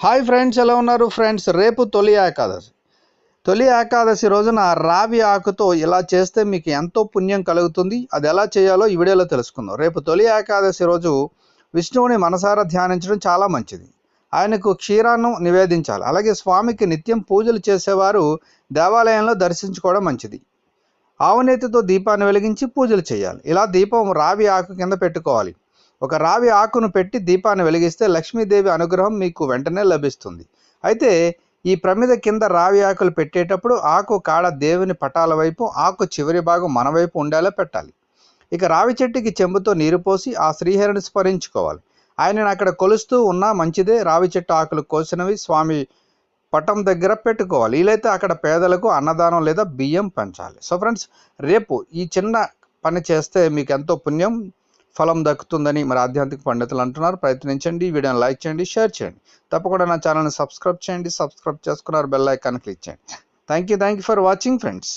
Hi friends ఎలా ఉన్నారు friends రేపు తొలి ఏకాదశి. తొలి ఏకాదశి రోజున రావి ఆకుతో ఇలా చేస్తే మీకు ఎంతో పుణ్యం కలుగుతుంది. అది ఎలా చేయాలో ఈ వీడియోలో తెలుసుకుందాం. రేపు తొలి ఏకాదశి రోజు విష్ణువుని మనసారా ధ్యానించడం చాలా మంచిది. ఆయనకు క్షీరాన్నం నివేదించాలి. అలాగే స్వామికి నిత్యం పూజలు చేసేవారు దేవాలయంలో దర్శించుకోవడం మంచిది. ఆవునేతితో దీపాన్ని వెలిగించి పూజలు చేయాలి. ఇలా దీపం రావి ఆకు కింద పెట్టుకోవాలి. ఒక రావి ఆకును పెట్టి దీపాన్ని వెలిగిస్తే లక్ష్మీదేవి అనుగ్రహం మీకు వెంటనే లభిస్తుంది. అయితే ఈ ప్రమిద కింద రావి ఆకులు పెట్టేటప్పుడు ఆకు కాడ దేవుని పటాల వైపు ఆకు చివరి భాగం మన వైపు ఉండేలా పెట్టాలి. ఇక రావి చెట్టుకి చెంబుతో నీరు పోసి ఆ శ్రీహరిని స్మరించుకోవాలి. ఆయనను అక్కడ కొలుస్తూ ఉన్నా మంచిదే. రావి చెట్టు ఆకులు కోసినవి స్వామి పటం దగ్గర పెట్టుకోవాలి. వీలైతే అక్కడ పేదలకు అన్నదానం లేదా బియ్యం పంచాలి. సో ఫ్రెండ్స్ రేపు ఈ చిన్న పని చేస్తే మీకు ఎంతో పుణ్యం ఫలం దక్కుతుందని మరి ఆధ్యాత్మిక పండితులు అంటున్నారు. ప్రయత్నించండి వీడియోని లైక్ చేయండి షేర్ చేయండి. తప్పకుండా నా ఛానల్ని సబ్స్క్రైబ్ చేయండి సబ్స్క్రైబ్ చేసుకున్నారు బెల్ ఐకాన్ క్లిక్ చేయండి. Thank you thank you for watching friends.